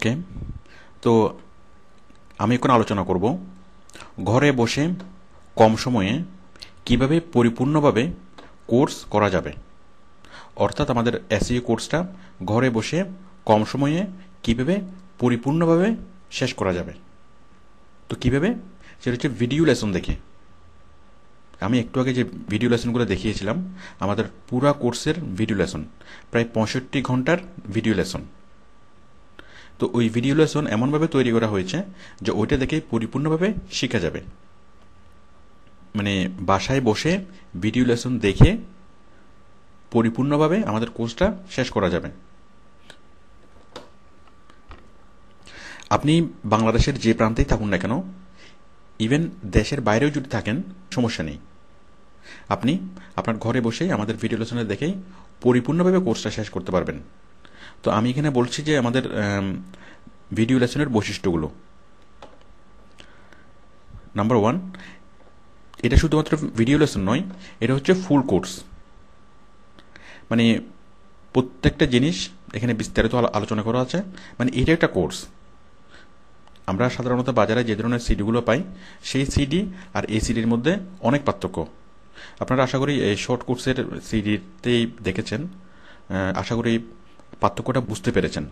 ওকে, তো আমি এখন আলোচনা করব ঘরে বসে কম সময়ে কীভাবে পরিপূর্ণভাবে কোর্স করা যাবে। অর্থাৎ আমাদের এসইও কোর্সটা ঘরে বসে কম সময়ে কীভাবে পরিপূর্ণভাবে শেষ করা যাবে। তো কীভাবে? সেটা হচ্ছে ভিডিও লেসন দেখে। আমি একটু আগে যে ভিডিও লেসনগুলো দেখিয়েছিলাম, আমাদের পুরা কোর্সের ভিডিও লেসন প্রায় পঁয়ষট্টি ঘণ্টার ভিডিও লেসন তো ওই ভিডিও লেসন এমনভাবে তৈরি করা হয়েছে যে ওইটা দেখে পরিপূর্ণভাবে শেখা যাবে। মানে বাসায় বসে ভিডিও লেসন দেখে পরিপূর্ণভাবে আমাদের কোর্সটা শেষ করা যাবে। আপনি বাংলাদেশের যে প্রান্তেই থাকুন না কেন ইভেন দেশের বাইরেও যদি থাকেন, সমস্যা নেই। আপনি আপনার ঘরে বসেই আমাদের ভিডিও লেসনে দেখেই পরিপূর্ণভাবে কোর্সটা শেষ করতে পারবেন। তো আমি এখানে বলছি যে আমাদের ভিডিও লেসনের বৈশিষ্ট্যগুলো। নাম্বার ওয়ান এটা শুধুমাত্র ভিডিও লেসন নয়, এটা হচ্ছে ফুল কোর্স মানে প্রত্যেকটা জিনিস এখানে বিস্তারিত আলোচনা করা আছে। মানে এটা একটা কোর্স আমরা সাধারণত বাজারে যে ধরনের সিডিগুলো পাই, সেই সিডি আর এই সিডির মধ্যে অনেক পার্থক্য। আপনারা আশা করি এই শর্ট কোর্সের সিডিতেই দেখেছেন। আশা করি পার্থক্যটা বুঝতে পেরেছেন।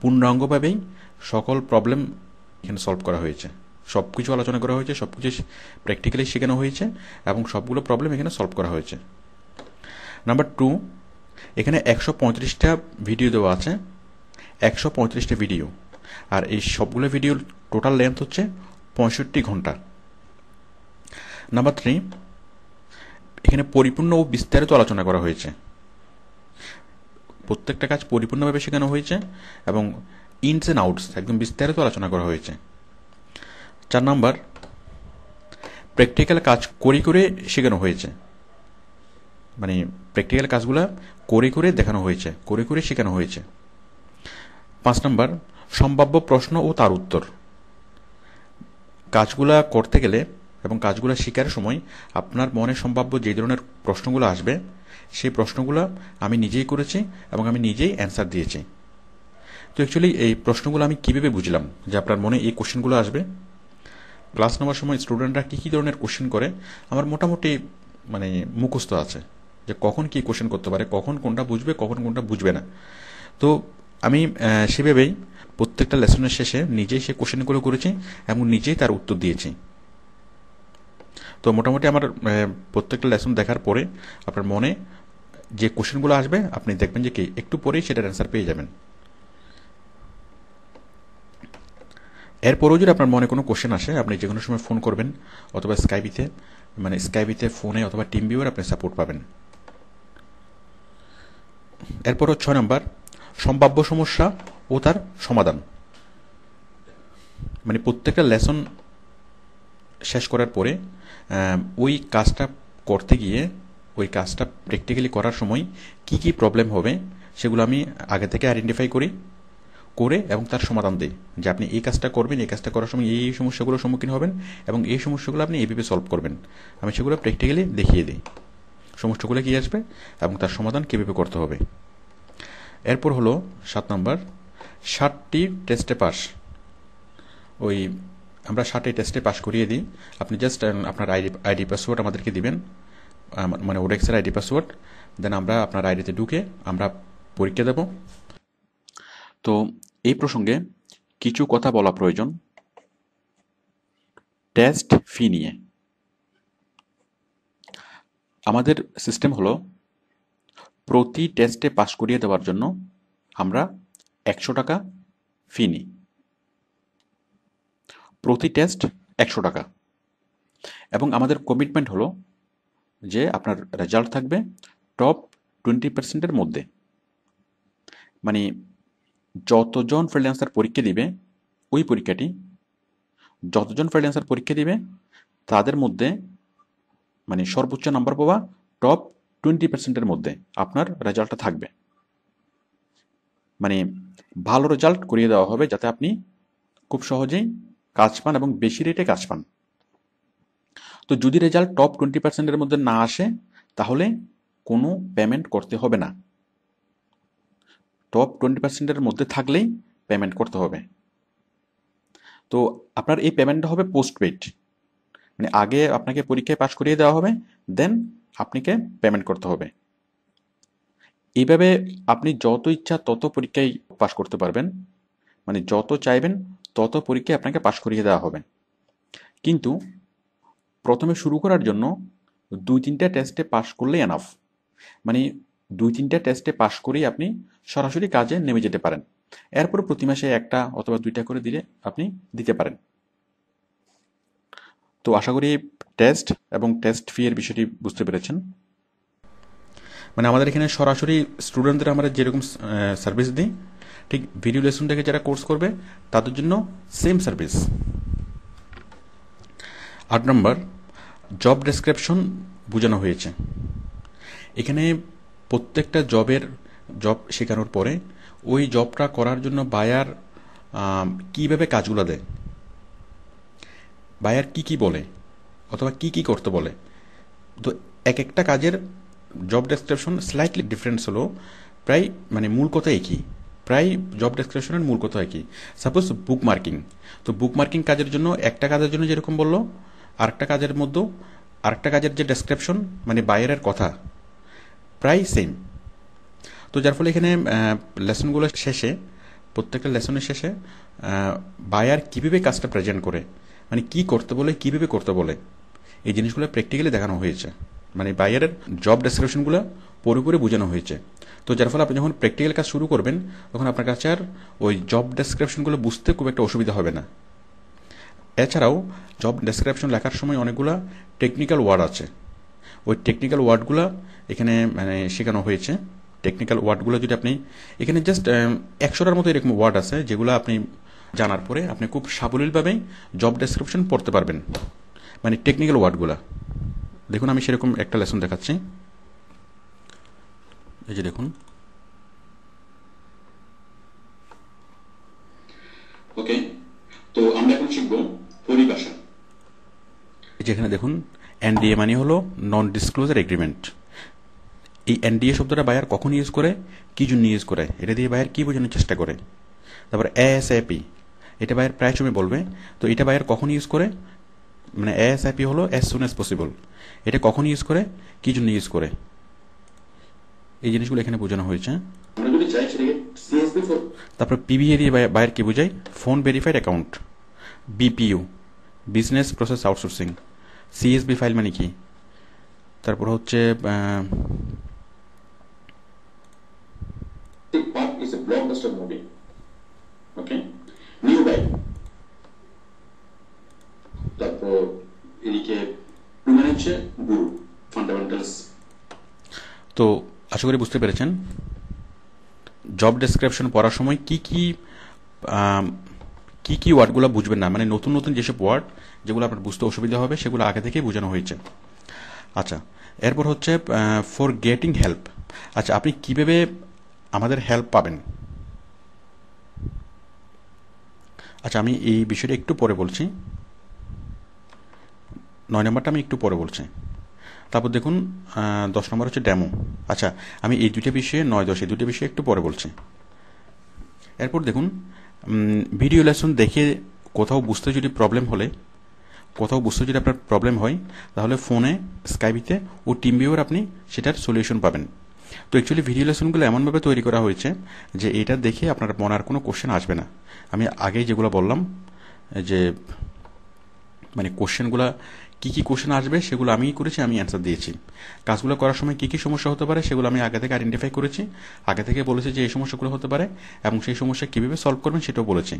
পূর্ণাঙ্গভাবেই সকল প্রবলেম এখানে সলভ করা হয়েছে। সব কিছু আলোচনা করা হয়েছে সব কিছু প্র্যাকটিক্যালি শেখানো হয়েছে এবং সবগুলো প্রবলেম এখানে সলভ করা হয়েছে। নাম্বার টু এখানে একশো পঁয়ত্রিশটা ভিডিও দেওয়া আছে। একশো পঁয়ত্রিশটা ভিডিও আর এই সবগুলো ভিডিওর টোটাল লেন্থ হচ্ছে পঁয়ষট্টি ঘণ্টা। নাম্বার থ্রি এখানে পরিপূর্ণ ও বিস্তারিত আলোচনা করা হয়েছে। প্রত্যেকটা কাজ পরিপূর্ণভাবে শেখানো হয়েছে এবং ইনস অ্যান্ড আউটস একদম বিস্তারিত আলোচনা করা হয়েছে। চার নাম্বার প্র্যাকটিক্যাল কাজ করে করে শেখানো হয়েছে। মানে প্র্যাকটিক্যাল কাজগুলো করে করে দেখানো হয়েছে, করে করে শেখানো হয়েছে। পাঁচ নাম্বার, সম্ভাব্য প্রশ্ন ও তার উত্তর। কাজগুলা করতে গেলে এবং কাজগুলো শেখার সময় আপনার মনে সম্ভাব্য যে ধরনের প্রশ্নগুলো আসবে, সেই প্রশ্নগুলো আমি নিজেই করেছি এবং আমি নিজেই অ্যান্সার দিয়েছি। তো অ্যাকচুয়ালি এই প্রশ্নগুলো আমি কীভাবে বুঝলাম যে আপনার মনে এই কোশ্চেনগুলো আসবে? ক্লাস নেওয়ার সময় স্টুডেন্টরা কী কী ধরনের কোশ্চেন করে, আমার মোটামুটি মানে মুখস্থ আছে যে কখন কী কোশ্চেন করতে পারে, কখন কোনটা বুঝবে, কখন কোনটা বুঝবে না। তো আমি সেভাবেই প্রত্যেকটা লেসনের শেষে নিজেই সে কোশ্চেনগুলো করেছি এবং নিজেই তার উত্তর দিয়েছি। তো মোটামুটি আমার প্রত্যেকটা লেসন দেখার পরে আপনার মনে যে কোশ্চেনগুলো আসবে, আপনি দেখবেন যে কি, একটু পরেই সেটার অ্যান্সার পেয়ে যাবেন। এরপরেও যদি আপনার মনে কোনো কোশ্চেন আসে, আপনি যে কোনো সময় ফোন করবেন, অথবা স্কাইবিতে মানে স্কাইবিতে ফোনে অথবা টিম ভিউর আপনি সাপোর্ট পাবেন। এরপরও ছয় নম্বর, সম্ভাব্য সমস্যা ও তার সমাধান। মানে প্রত্যেকটা লেসন শেষ করার পরে ওই কাজটা করতে গিয়ে, ওই কাজটা প্র্যাকটিক্যালি করার সময় কি কি প্রবলেম হবে সেগুলো আমি আগে থেকে আইডেন্টিফাই করি, করে এবং তার সমাধান দিই। যে আপনি এই কাজটা করবেন, এই কাজটা করার সময় এই সমস্যাগুলোর সম্মুখীন হবেন এবং এই সমস্যাগুলো আপনি এইভাবে সলভ করবেন। আমি সেগুলো প্র্যাকটিক্যালি দেখিয়ে দিই। সমস্যাগুলো কী আসবে এবং তার সমাধান কীভাবে করতে হবে। এরপর হলো সাত নম্বর, ষাটটি টেস্টে পাস ওই আমরা ষাটটি টেস্টে পাস করিয়ে দিই। আপনি জাস্ট আপনার আইডি আইডি পাসওয়ার্ড আমাদেরকে দিবেন মানে ওডেক্সের আইডি পাসওয়ার্ড দেন আমরা আপনার আইডিতে ঢুকে আমরা পরীক্ষা দেব। তো এই প্রসঙ্গে কিছু কথা বলা প্রয়োজন। টেস্ট ফি নিয়ে। আমাদের সিস্টেম হলো, প্রতি টেস্টে পাশ করিয়ে দেওয়ার জন্য আমরা একশো টাকা ফি নিই। প্রতি টেস্ট একশো টাকা। এবং আমাদের কমিটমেন্ট হলো যে আপনার রেজাল্ট থাকবে টপ টোয়েন্টি পার্সেন্টের মধ্যে। মানে যতজন ফ্রিল্যান্সার পরীক্ষা দিবে, ওই পরীক্ষাটি যতজন ফ্রিল্যান্সার পরীক্ষা দিবে, তাদের মধ্যে মানে সর্বোচ্চ নাম্বার পাওয়া টপ টোয়েন্টি পার্সেন্টের মধ্যে আপনার রেজাল্টটা থাকবে। মানে ভালো রেজাল্ট করিয়ে দেওয়া হবে যাতে আপনি খুব সহজেই কাজ পান এবং বেশি রেটে কাজ পান। তো যদি রেজাল্ট টপ টোয়েন্টি পার্সেন্টের মধ্যে না আসে, তাহলে কোনো পেমেন্ট করতে হবে না। টপ টোয়েন্টি পার্সেন্টের মধ্যে থাকলেই পেমেন্ট করতে হবে। তো আপনার এই পেমেন্টটা হবে পোস্ট পেড মানে আগে আপনাকে পরীক্ষায় পাশ করিয়ে দেওয়া হবে, দেন আপনাকে পেমেন্ট করতে হবে। এইভাবে আপনি যত ইচ্ছা তত পরীক্ষায় পাশ করতে পারবেন। মানে যত চাইবেন তত পরীক্ষায় আপনাকে পাশ করিয়ে দেওয়া হবে। কিন্তু প্রথমে শুরু করার জন্য দুই তিনটা টেস্টে পাশ করলেই এনাফ মানে দুই তিনটা টেস্টে পাশ করেই আপনি সরাসরি কাজে নেমে যেতে পারেন। এরপরে প্রতি মাসে একটা অথবা দুইটা করে দিলে আপনি দিতে পারেন। তো আশা করি টেস্ট এবং টেস্ট ফি এর বিষয়টি বুঝতে পেরেছেন। মানে আমাদের এখানে সরাসরি স্টুডেন্টদের আমরা যেরকম সার্ভিস দিই ঠিক ভিডিও লেসন থেকে যারা কোর্স করবে, তাদের জন্য সেম সার্ভিস আট নম্বর জব ডেসক্রিপশন বোঝানো হয়েছে। এখানে প্রত্যেকটা জবের জব শেখানোর পরে, ওই জবটা করার জন্য বায়ার কীভাবে কাজগুলো দেয়? বায়ার কি কি বলে? অথবা কি কি করতে বলে? তো এক একটা কাজের জব ডেসক্রিপশন স্লাইটলি ডিফারেন্স হলো, প্রায় মানে মূল কথা একই। প্রায় জব ডেসক্রিপশনের মূল কথা কি? সাপোজ বুক মার্কিং তো বুক মার্কিং কাজের জন্য একটা কাজের জন্য যেরকম বলল, আরেকটা কাজের মধ্যেও আরেকটা কাজের যে ডেসক্রিপশন মানে বায়ারের কথা, প্রায় সেম তো যার ফলে এখানে লেসনগুলো শেষে, প্রত্যেকটা লেসনের শেষে বায়ার কীভাবে কাজটা প্রেজেন্ট করে? মানে কি করতে বলে, কীভাবে করতে বলে? এই জিনিসগুলো প্র্যাকটিক্যালি দেখানো হয়েছে। মানে বায়ারের জব ডেসক্রিপশনগুলো পুরোপুরি বোঝানো হয়েছে। তো যার ফলে আপনি যখন প্র্যাকটিক্যাল কাজ শুরু করবেন, তখন আপনার কাছে আর ওই জব ডেসক্রিপশনগুলো বুঝতে খুব একটা অসুবিধা হবে না। এছাড়াও জব ডেসক্রিপশন লেখার সময় অনেকগুলো টেকনিক্যাল ওয়ার্ড আছে। ওই টেকনিক্যাল ওয়ার্ডগুলো এখানে মানে শেখানো হয়েছে। টেকনিক্যাল ওয়ার্ডগুলো যদি আপনি, এখানে জাস্ট একশোটার মতো এরকম ওয়ার্ড আছে, যেগুলো আপনি জানার পরে আপনি খুব সাবলীলভাবেই জব ডেসক্রিপশন পড়তে পারবেন। মানে টেকনিক্যাল ওয়ার্ডগুলো দেখুন, আমি সেরকম একটা লেসন দেখাচ্ছি। এই যে দেখুন। ওকে তো আমরা এখন শিখব পরিভাষা। যেখানে দেখুন এনডিএ মানে হলো নন ডিসক্লোজার এগ্রিমেন্ট এই এনডিএ শব্দটা বায়ার কখন ইউজ করে? কি জন্য ইউজ করে? এটা দিয়ে বায়ার কি বোঝানোর চেষ্টা করে? তারপর এএসএপি এটা বায়ার প্রায় সময় বলবে। তো এটা বায়ার কখন ইউজ করে? মানে এস এএসআইপি হলো অ্যাজ সুন অ্যাজ পসিবল এটা কখন ইউজ করে? কি জন্য ইউজ করে? এই জিনিসগুলো এখানে বোঝানো হয়েছে। তারপর পিবিএ দিয়ে বায়ার কি বোঝায় phone verified account BPO business process outsourcing CSV file মানে কি? তারপর হচ্ছে তারপর এদিকে হচ্ছে গুরু ফান্ডামেন্টালস তো আশা করি বুঝতে পেরেছেন। জব ডেসক্রিপশন পড়ার সময় কি কি কি কি ওয়ার্ডগুলো বুঝবেন না মানে নতুন নতুন যেসব ওয়ার্ড যেগুলো আপনার বুঝতে অসুবিধা হবে, সেগুলো আগে থেকেই বোঝানো হয়েছে। আচ্ছা এরপর হচ্ছে ফর গেটিং হেল্প আচ্ছা আপনি কীভাবে আমাদের হেল্প পাবেন? আচ্ছা আমি এই বিষয়টা একটু পরে বলছি। নয় নম্বরটা আমি একটু পরে বলছি। তারপর দেখুন দশ নম্বর হচ্ছে ড্যামো আচ্ছা আমি এই দুইটা বিষয়ে, নয় দশ, এই দুটো বিষয়ে একটু পরে বলছি। এরপর দেখুন ভিডিও লেসন দেখে কোথাও বুঝতে যদি প্রবলেম হলে, কোথাও বুঝতে যদি আপনার প্রবলেম হয়, তাহলে ফোনে স্কাইপিতে ও টিম ভিউর আপনি সেটার সলিউশন পাবেন। তো অ্যাকচুয়ালি ভিডিও লেসনগুলো এমনভাবে তৈরি করা হয়েছে যে এটা দেখে আপনার মনে আর কোনো কোশ্চেন আসবে না। আমি আগেই যেগুলো বললাম, যে মানে কোশ্চেনগুলো কী কী কোশ্চেন আসবে সেগুলো আমিই করেছি, আমি অ্যান্সার দিয়েছি। কাজগুলো করার সময় কী কী সমস্যা হতে পারে সেগুলো আমি আগে থেকে আইডেন্টিফাই করেছি। আগে থেকে বলেছি যে এই সমস্যাগুলো হতে পারে এবং সেই সমস্যা কীভাবে সলভ করবেন সেটাও বলেছি।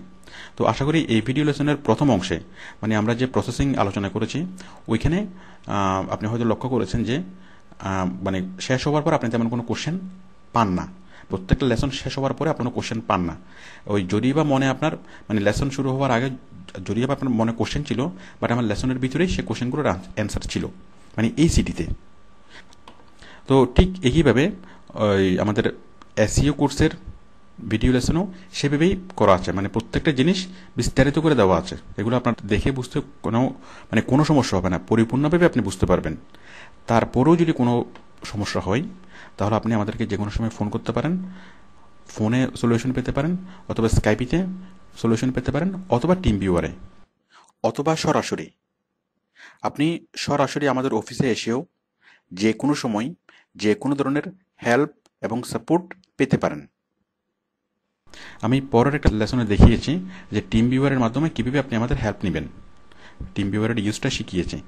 তো আশা করি এই ভিডিও লেসনের প্রথম অংশে মানে আমরা যে প্রসেসিং আলোচনা করেছি, ওইখানে আপনি হয়তো লক্ষ্য করেছেন যে মানে শেষ হওয়ার পর আপনি তেমন কোনো কোশ্চেন পান না। প্রত্যেকটা লেসন শেষ হওয়ার পরে আপনার কোশ্চেন পান না। ওই যদি বা মনে আপনার মানে লেসন শুরু হওয়ার আগে যদি বা আপনার মনে কোশ্চেন ছিল বাট আমার লেসনের ভিতরেই সে কোশ্চেনগুলোর অ্যান্সার ছিল মানে এই সিটিতে তো। ঠিক একইভাবে, ওই আমাদের এসিও কোর্সের ভিডিও লেসনও সেভাবেই করা আছে মানে প্রত্যেকটা জিনিস বিস্তারিত করে দেওয়া আছে। এগুলো আপনার দেখে বুঝতে কোনো মানে কোনো সমস্যা হবে না, পরিপূর্ণভাবে আপনি বুঝতে পারবেন। তারপরেও যদি কোনো সমস্যা হয় তাহলে আপনি আমাদেরকে যে কোনো সময় ফোন করতে পারেন, ফোনে সলিউশন পেতে পারেন, অথবা স্কাইপিতে সলিউশন পেতে পারেন, অথবা টিম ভিউয়ারে অথবা সরাসরি। আপনি সরাসরি আমাদের অফিসে এসেও যে কোনো সময় যে কোনো ধরনের হেল্প এবং সাপোর্ট পেতে পারেন। আমি পরের একটা লেসনে দেখিয়েছি যে টিম ভিউয়ারের মাধ্যমে কীভাবে আপনি আমাদের হেল্প নেবেন। টিম ভিউয়ারের ইউজটা শিখিয়েছি।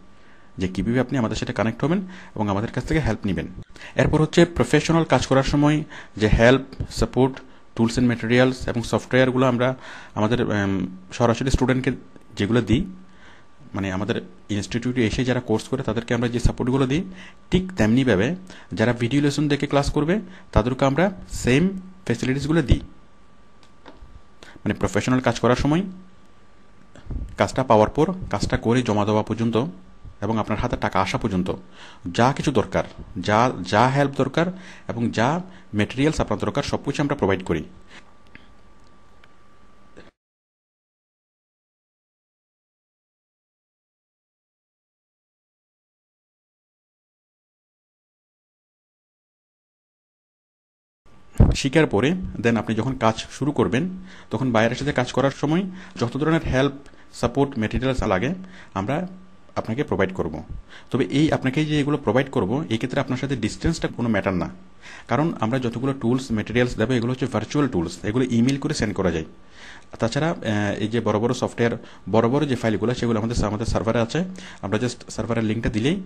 যে কীভাবে আপনি আমাদের সাথে কানেক্ট হবেন এবং আমাদের কাছ থেকে হেল্প নেবেন। এরপর হচ্ছে প্রফেশনাল কাজ করার সময় যে help support tools and materials এবং সফটওয়্যারগুলো আমরা আমাদের সরাসরি স্টুডেন্টকে যেগুলো দিই মানে আমাদের ইনস্টিটিউটে এসে যারা কোর্স করে তাদেরকে আমরা যে সাপোর্টগুলো দিই, ঠিক তেমনিভাবে যারা ভিডিও লেসন দেখে ক্লাস করবে তাদেরকে আমরা সেম ফেসিলিটিসগুলো দিই। মানে প্রফেশনাল কাজ করার সময়, কাজটা পাওয়ার পর, কাজটা করে জমা দেওয়া পর্যন্ত এবং আপনার হাতে টাকা আসা পর্যন্ত যা কিছু দরকার, যা যা হেল্প দরকার এবং যা মেটেরিয়ালস আপনার দরকার সব কিছু আমরা প্রোভাইড করি। শিকার পরে দেন আপনি যখন কাজ শুরু করবেন, তখন বাইরের সাথে কাজ করার সময় যত ধরনের হেল্প সাপোর্ট মেটেরিয়ালস লাগে, আমরা আপনাকে প্রোভাইড করব। তবে এই আপনাকে যে এগুলো প্রোভাইড করব, এই ক্ষেত্রে আপনার সাথে ডিস্টেন্সটা কোনো ম্যাটার না। কারণ আমরা যতগুলো টুলস মেটেরিয়ালস দেবো, এগুলো হচ্ছে ভার্চুয়াল টুলস এগুলো ইমেল করে সেন্ড করা যায়। তাছাড়া এই যে বড় বড় সফটওয়্যার বড় বড় যে ফাইলগুলো সেগুলো আমাদের আমাদের সার্ভারে আছে। আমরা জাস্ট সার্ভারের লিঙ্কটা দিলেই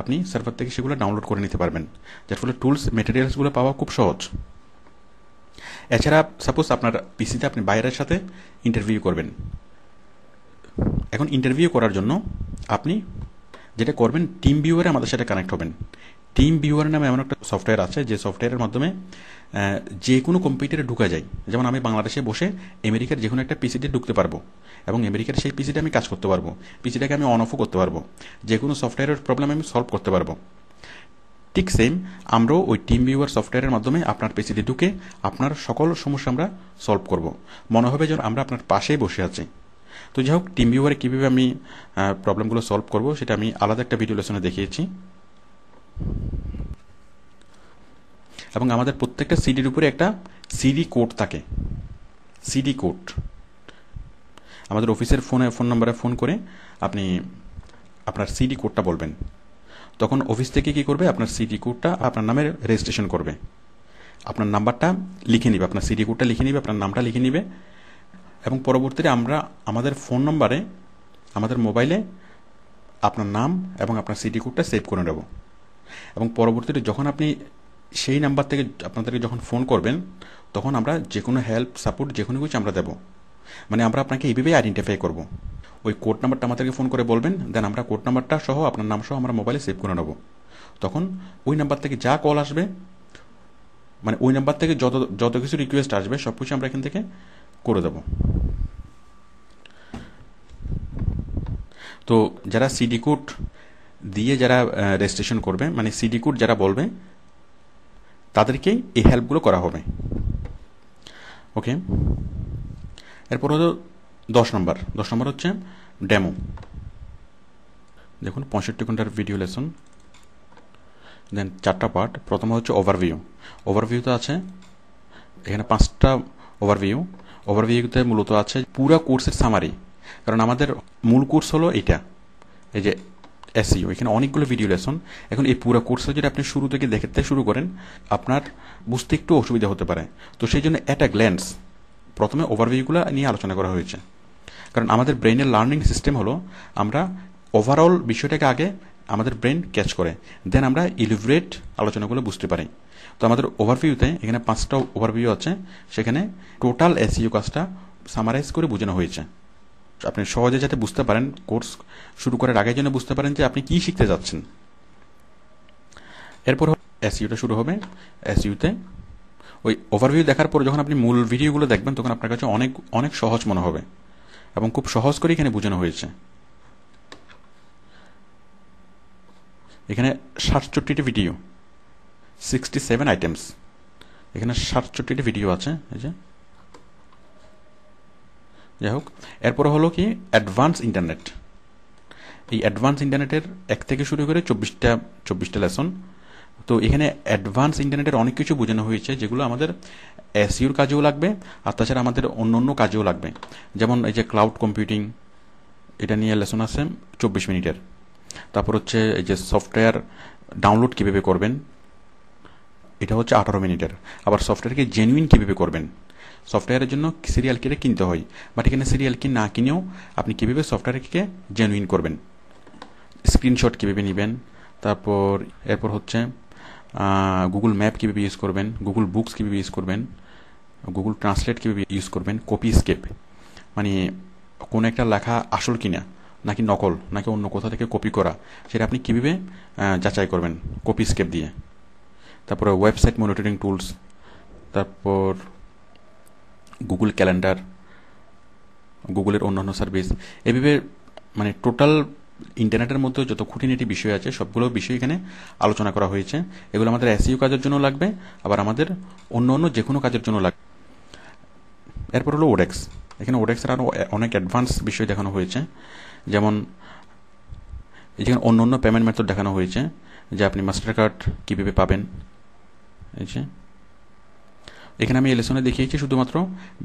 আপনি সার্ভার থেকে সেগুলো ডাউনলোড করে নিতে পারবেন। যার ফলে টুলস মেটেরিয়ালসগুলো পাওয়া খুব সহজ। এছাড়া সাপোজ আপনার পিসিতে আপনি বাইরের সাথে ইন্টারভিউ করবেন। এখন ইন্টারভিউ করার জন্য আপনি যেটা করবেন টিম ভিউয়ারে আমাদের সাথে কানেক্ট হবেন। টিম ভিউয়ার নামে এমন একটা সফটওয়্যার আছে, যে সফটওয়্যারের মাধ্যমে যে কোনো কম্পিউটারে ঢুকা যায়। যেমন আমি বাংলাদেশে বসে আমেরিকার যে কোনো একটা পিসিতে ঢুকতে পারব এবং আমেরিকার সেই পিসিতে আমি কাজ করতে পারব। পিসিটাকে আমি অন অফও করতে পারব। যে কোনো সফটওয়্যারের প্রবলেম আমি সলভ করতে পারব। ঠিক সেম আমরাও ওই টিম ভিউয়ার সফটওয়্যারের মাধ্যমে আপনার পিসিতে ঢুকে আপনার সকল সমস্যা আমরা সলভ করব। মনে হবে যেন আমরা আপনার পাশেই বসে আছি। তো যাই হোক টিম ভিউয়ারে কীভাবে আমি প্রবলেমগুলো সলভ করব, সেটা আমি আলাদা একটা ভিডিও লেসনে দেখিয়েছি। এবং আমাদের প্রত্যেকটা সিডির উপরে একটা সিডি কোড থাকে। সিডি কোড আমাদের অফিসের ফোনে ফোন নম্বরে ফোন করে আপনি আপনার সিডি কোডটা বলবেন। তখন অফিস থেকে কি করবে? আপনার সিডি কোডটা আপনার নামে রেজিস্ট্রেশন করবে। আপনার নাম্বারটা লিখে নিবে, আপনার সিডি কোডটা লিখে নিবে, আপনার নামটা লিখে নিবে। এবং পরবর্তীতে আমরা আমাদের ফোন নম্বরে, আমাদের মোবাইলে আপনার নাম এবং আপনার সিডি কোডটা সেভ করে নেব। এবং পরবর্তীতে যখন আপনি সেই নাম্বার থেকে আপনাদেরকে যখন ফোন করবেন, তখন আমরা যে কোনো হেল্প, সাপোর্ট যে কোনো কিছু আমরা দেব। মানে আমরা আপনাকে এইভাবেই আইডেন্টিফাই করব। ওই কোড নাম্বারটা আমাদেরকে ফোন করে বলবেন, দেন আমরা কোড নাম্বারটা সহ, আপনার নাম সহ আমরা মোবাইলে সেভ করে নেব। তখন ওই নাম্বার থেকে যা কল আসবে মানে ওই নাম্বার থেকে যত যত কিছু রিকোয়েস্ট আসবে সব কিছু আমরা এখান থেকে করে দেব। তো যারা সিডি কোড দিয়ে যারা রেজিস্ট্রেশন করবে মানে সিডি কোড যারা বলবে তাদেরকেই এই হেল্পগুলো করা হবে। ওকে? এরপর হলো দশ নম্বর। দশ নম্বর হচ্ছে ডেমো দেখুন, পঁয়ষট্টি ঘণ্টার ভিডিও লেসন দেন চারটা পার্ট প্রথম হচ্ছে ওভারভিউ ওভারভিউতে আছে, এখানে পাঁচটা ওভারভিউ ওভারভিউতে মূলত আছে পুরো কোর্সের সামারি কারণ আমাদের মূল কোর্স হলো এটা এই যে এসইও এখানে অনেকগুলো ভিডিও লেসন এখন এই পুরো কোর্সটা যদি আপনি শুরু থেকে দেখতে শুরু করেন, আপনার বুঝতে একটু অসুবিধা হতে পারে। তো সেই জন্য অ্যাট গ্ল্যান্স প্রথমে ওভারভিউগুলো নিয়ে আলোচনা করা হয়েছে। কারণ আমাদের ব্রেনের লার্নিং সিস্টেম হলো, আমরা ওভারঅল বিষয়টাকে আগে আমাদের ব্রেন ক্যাচ করে দেন আমরা ইলিভরেট আলোচনাগুলো বুঝতে পারি। তো আমাদের ওভারভিউতে এখানে পাঁচটা ওভারভিউ আছে। সেখানে টোটাল এসইউ কাজটা সামারাইজ করে বোঝানো হয়েছে। আপনি সহজে যাতে বুঝতে পারেন কোর্স শুরু করার আগে যেন বুঝতে পারেন যে আপনি কি শিখতে যাচ্ছেন। এরপর এসইউটা শুরু হবে। এসইউতে ওই ওভারভিউ দেখার পর যখন আপনি মূল ভিডিওগুলো দেখবেন, তখন আপনার কাছে অনেক অনেক সহজ মনে হবে এবং খুব সহজ করে এখানে বোঝানো হয়েছে। এখানে সাতষট্টিটি ভিডিও সিক্সটি সেভেন আইটেমস এখানে সাতষট্টিটি ভিডিও আছে, এই যে। যাই হোক, এরপর হলো কি অ্যাডভান্স ইন্টারনেট এই অ্যাডভান্স ইন্টারনেটের এক থেকে শুরু করে চব্বিশটা চব্বিশটা লেসন তো এখানে অ্যাডভান্স ইন্টারনেটের অনেক কিছু বোঝানো হয়েছে, যেগুলো আমাদের এসিওর কাজেও লাগবে, আর তাছাড়া আমাদের অন্য অন্য কাজেও লাগবে। যেমন এই যে ক্লাউড কম্পিউটিং এটা নিয়ে লেসন আছে চব্বিশ মিনিটের। তারপর হচ্ছে এই যে সফটওয়্যার ডাউনলোড কীভাবে করবেন এটা হচ্ছে আঠারো মিনিটের। আবার সফটওয়্যারকে জেনুইন কীভাবে করবেন? সফটওয়্যারের জন্য সিরিয়াল কিনে কিনতে হয়। বাট এখানে সিরিয়াল কি না কিনেও আপনি কীভাবে সফটওয়্যারকে জেনুইন করবেন? স্ক্রিনশট কীভাবে নেবেন? তারপর, এরপর হচ্ছে গুগল ম্যাপ কীভাবে ইউজ করবেন? গুগল বুকস কীভাবে ইউজ করবেন? গুগল ট্রান্সলেট কীভাবে ইউজ করবেন? কপি স্কেপ মানে কোনো একটা লেখা আসল কিনা, নাকি নকল, নাকি অন্য কোথা থেকে কপি করা, সেটা আপনি কীভাবে যাচাই করবেন? কপি স্কেপ দিয়ে। তারপরে ওয়েবসাইট মনিটরিং টুলস তারপর গুগল ক্যালেন্ডার গুগলের অন্যান্য সার্ভিস এভাবে মানে টোটাল ইন্টারনেটের মধ্যে যত খুঁটিনাটি বিষয় আছে, সবগুলো বিষয় এখানে আলোচনা করা হয়েছে। এগুলো আমাদের এসইউ কাজের জন্য লাগবে, আবার আমাদের অন্য অন্য যে কোনো কাজের জন্য লাগবে। এরপর হলো ওডেক্স এখানে ওডেক্সের আরও অনেক অ্যাডভান্স বিষয় দেখানো হয়েছে। যেমন যেখানে অন্য অন্য পেমেন্ট মেথড দেখানো হয়েছে, যে আপনি মাস্টার কার্ড কীভাবে পাবেন যে। এখানে আমি এলেসনে দেখিয়েছি শুধুমাত্র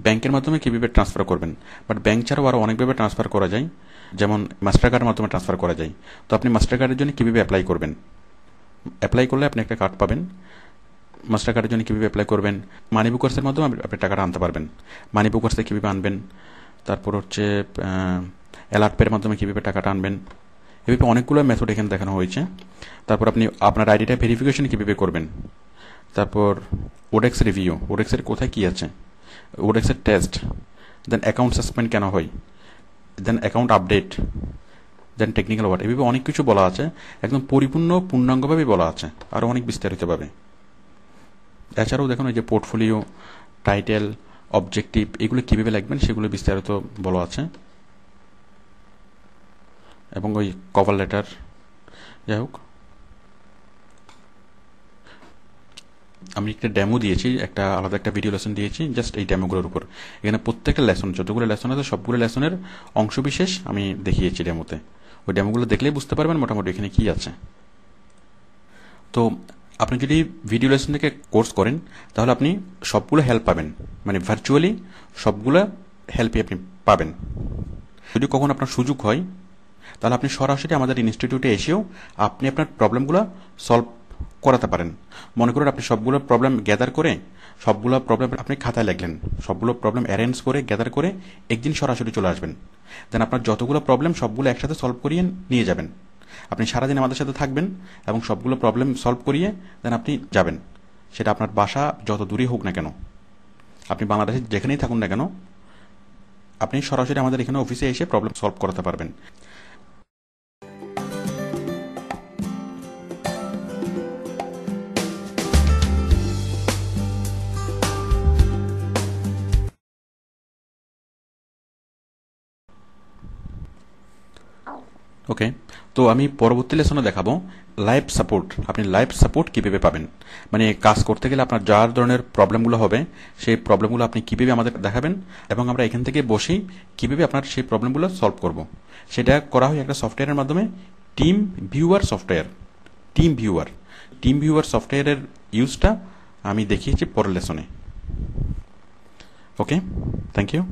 ব্যাংকের মাধ্যমে কীভাবে ট্রান্সফার করবেন বাট ব্যাংক ছাড়াও আরও অনেকভাবে ট্রান্সফার করা যায়। যেমন মাস্টার কার্ডের মাধ্যমে ট্রান্সফার করা যায়। তো আপনি মাস্টার কার্ডের জন্য কীভাবে অ্যাপ্লাই করবেন? অ্যাপ্লাই করলে আপনি একটা কার্ড পাবেন। মাস্টার কার্ডের জন্য কীভাবে অ্যাপ্লাই করবেন? মানি বুকার্সের মাধ্যমে আপনি টাকাটা আনতে পারবেন। মানি বুকার্সে কীভাবে আনবেন? তারপর হচ্ছে অ্যালার্ট পের মাধ্যমে কীভাবে টাকাটা আনবেন? এভাবে অনেকগুলো মেথড এখানে দেখানো হয়েছে। তারপর আপনি আপনার আইডিটা ভেরিফিকেশন কীভাবে করবেন? তারপর ওডেক্স রিভিউ ওডেক্সের কোথায় কী আছে? ওডেক্সের টেস্ট দেন অ্যাকাউন্ট সাসপেন্ড কেন হয়? Then account update then technical word এভাবে অনেক কিছু বলা আছে। একদম পরিপূর্ণ, পূর্ণাঙ্গভাবে বলা আছে। আরও অনেক বিস্তারিতভাবে। এছাড়াও দেখুন ওই যে পোর্টফোলিও টাইটেল অবজেক্টিভ এগুলো কীভাবে লাগবেন সেগুলো বিস্তারিত বলা আছে। এবং ওই কভার লেটার যাই হোক। আমি একটা ডেমো দিয়েছি, একটা আলাদা একটা ভিডিও লেসন দিয়েছি জাস্ট এই ডেমোগুলোর উপর। এখানে প্রত্যেকটা লেসন যতগুলো লেসন আছে, সবগুলো লেসনের অংশবিশেষ আমি দেখিয়েছি ডেমোতে ওই ডেমোগুলো দেখলেই বুঝতে পারবেন মোটামুটি এখানে কি আছে। তো আপনি যদি ভিডিও লেসন থেকে কোর্স করেন, তাহলে আপনি সবগুলো হেল্প পাবেন। মানে ভার্চুয়ালি সবগুলো হেল্পই আপনি পাবেন। যদি কখন আপনার সুযোগ হয়, তাহলে আপনি সরাসরি আমাদের ইনস্টিটিউটে এসেও আপনি আপনার প্রবলেমগুলো সলভ করাতে পারেন। মনে করুন আপনি সবগুলো প্রবলেম গ্যাদার করে, সবগুলো প্রবলেম আপনি খাতায় লিখলেন। সবগুলো প্রবলেম অ্যারেঞ্জ করে গ্যাদার করে একদিন সরাসরি চলে আসবেন। দেন আপনার যতগুলো প্রবলেম সবগুলো একসাথে সলভ করিয়ে নিয়ে যাবেন। আপনি সারাদিন আমাদের সাথে থাকবেন এবং সবগুলো প্রবলেম সলভ করিয়ে দেন আপনি যাবেন। সেটা আপনার বাসা যত দূরেই হোক না কেন। আপনি বাংলাদেশে যেখানেই থাকুন না কেন, আপনি সরাসরি আমাদের এখানে অফিসে এসে প্রবলেম সলভ করাতে পারবেন। ওকে? তো আমি পরবর্তী লেসনে দেখাবো লাইভ সাপোর্ট আপনি লাইভ সাপোর্ট কীভাবে পাবেন? মানে কাজ করতে গেলে আপনার যার ধরনের প্রবলেমগুলো হবে, সেই প্রবলেমগুলো আপনি কীভাবে আমাদের দেখাবেন এবং আমরা এখান থেকে বসেই কীভাবে আপনার সেই প্রবলেমগুলো সলভ করব? সেটা করা হয় একটা সফটওয়্যারের মাধ্যমে TeamViewer software TeamViewer TeamViewer সফটওয়্যারের ইউজটা আমি দেখিয়েছি পরের লেসনে ওকে? Thank you